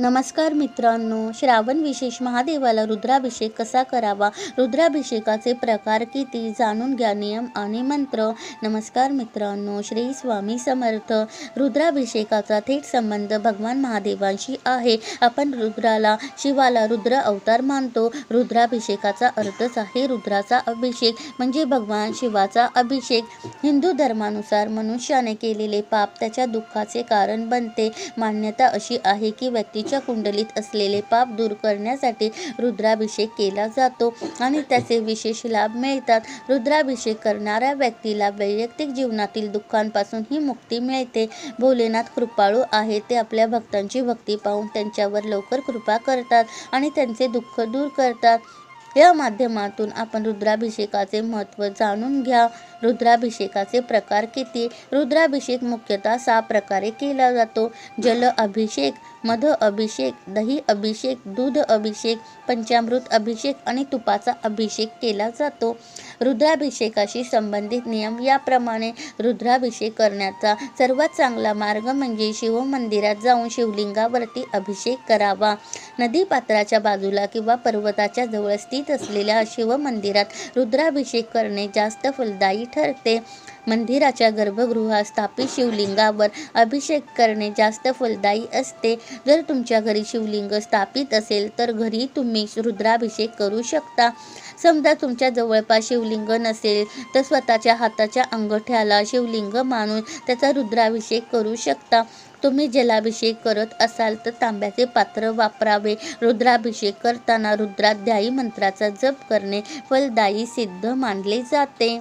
नमस्कार मित्रांनो श्रावण विशेष महादेवाला रुद्राभिषेक कसा करावा? रुद्राभिषेकाचे प्रकार किती? जाणून घ्या नियम आणि मंत्र. नमस्कार मित्रांनो श्री स्वामी समर्थ. रुद्राभिषेकाचा थेट संबंध भगवान महादेवांशी आहे. आपण रुद्राला शिवाला रुद्र अवतार मानतो. रुद्राभिषेकाचा अर्थच आहे रुद्राचा अभिषेक म्हणजे भगवान शिवाचा अभिषेक. हिंदू धर्मानुसार मनुष्याने केलेले पाप त्याच्या दुःखाचे कारण बनते. मान्यता अशी आहे की व्यक्तीच्या कुंडलीत असलेले पाप दूर करण्यासाठी रुद्राभिषेक केला जातो आणि त्याचे विशेष लाभ मिळतात. रुद्राभिषेक करणाऱ्या व्यक्तीला वैयक्तिक जीवनातील दुःखांपासून ही मुक्ती मिळते. भोलेनाथ कृपाळू आहे. ते आपल्या भक्तांची भक्ती पाहून त्यांच्यावर लवकर कृपा करतात आणि त्यांचे दुःख दूर करतात. या माध्यमातून आपण रुद्राभिषेकाचे महत्त्व जाणून घ्या. रुद्राभिषेकाचे प्रकार किती? रुद्राभिषेक मुख्यतः सहा प्रकारे केला जातो. जल अभिषेक मध अभिषेक दही अभिषेक दूध अभिषेक पंचामृत अभिषेक आणि तुपाचा अभिषेक केला जातो. रुद्राभिषेकाशी संबंधित नियम याप्रमाणे रुद्राभिषेक करण्याचा सर्वात चांगला मार्ग म्हणजे शिवमंदिरात जाऊन शिवलिंगावरती अभिषेक करावा. नदीपात्राच्या बाजूला किंवा पर्वताच्या जवळ स्थित असलेल्या शिवमंदिरात रुद्राभिषेक करणे जास्त फलदायी ठरते. मंदिराच्या गर्भगृहात स्थापित शिवलिंगावर अभिषेक करणे जास्त फलदायी असते. जर तुमच्या घरी शिवलिंग स्थापित असेल तर घरी तुम्ही रुद्राभिषेक करू शकता. समजा तुमच्या जवळपास शिवलिंग नसेल तर स्वतःच्या हाताच्या अंगठ्याला शिवलिंग मानून त्याचा रुद्राभिषेक करू शकता. तुम्ही जलाभिषेक करत असाल तर तांब्याचे पात्र वापरावे. रुद्राभिषेक करताना रुद्राध्यायी मंत्राचा जप करणे फलदायी सिद्ध मानले जाते.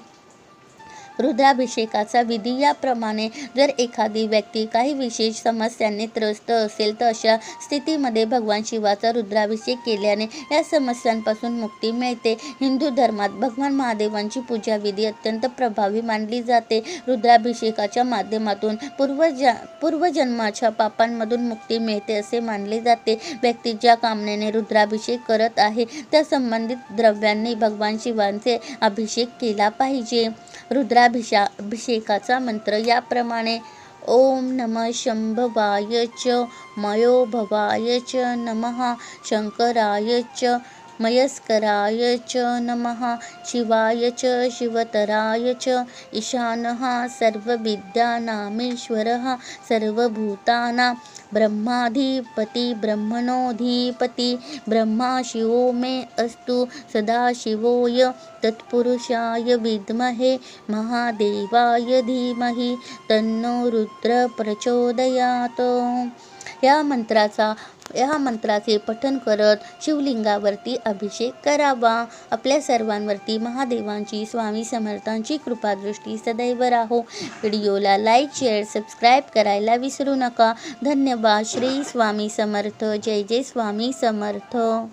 रुद्राभिषेकाचा विधी याप्रमाणे जर एखादी व्यक्ती काही विशेष समस्यांनी त्रस्त असेल तर अशा स्थितीमध्ये भगवान शिवाचा रुद्राभिषेक केल्याने या समस्यांपासून मुक्ती मिळते. हिंदू धर्मात भगवान महादेवांची पूजा विधी अत्यंत प्रभावी मानली जाते. रुद्राभिषेकाच्या माध्यमातून पूर्वजा पूर्वजन्माच्या पापांमधून मुक्ती मिळते असे मानले जाते. व्यक्ती ज्या कामनेने रुद्राभिषेक करत आहे त्या संबंधित द्रव्यांनी भगवान शिवांचे अभिषेक केला पाहिजे. रुद्राभिषा अभिषेकाचा मंत्र याप्रमाणे ओम नम शंभवाय च मयोभवाय च नमः शंकराय च मयस्कराय च नमः शिवाय च शिवतराय च ईशानः सर्वविद्यानामीश्वरः सर्वभूतानां ब्रह्माधिपति ब्रह्मणोधिपति ब्रह्मा शिवो मे अस्तु सदाशिवोय तत्पुरुषाय विद्महे महादेवाय धीमहि तन्नो रुद्र प्रचोदयात। या मंत्राचा या मंत्राचे पठण करत शिवलिंगावरती अभिषेक करावा. आपल्या सर्वांवरती महादेवांची स्वामी समर्थांची कृपादृष्टी सदैव राहो. व्हिडिओला लाईक शेअर सबस्क्राईब करायला विसरू नका. धन्यवाद. श्री स्वामी समर्थ. जय जय स्वामी समर्थ.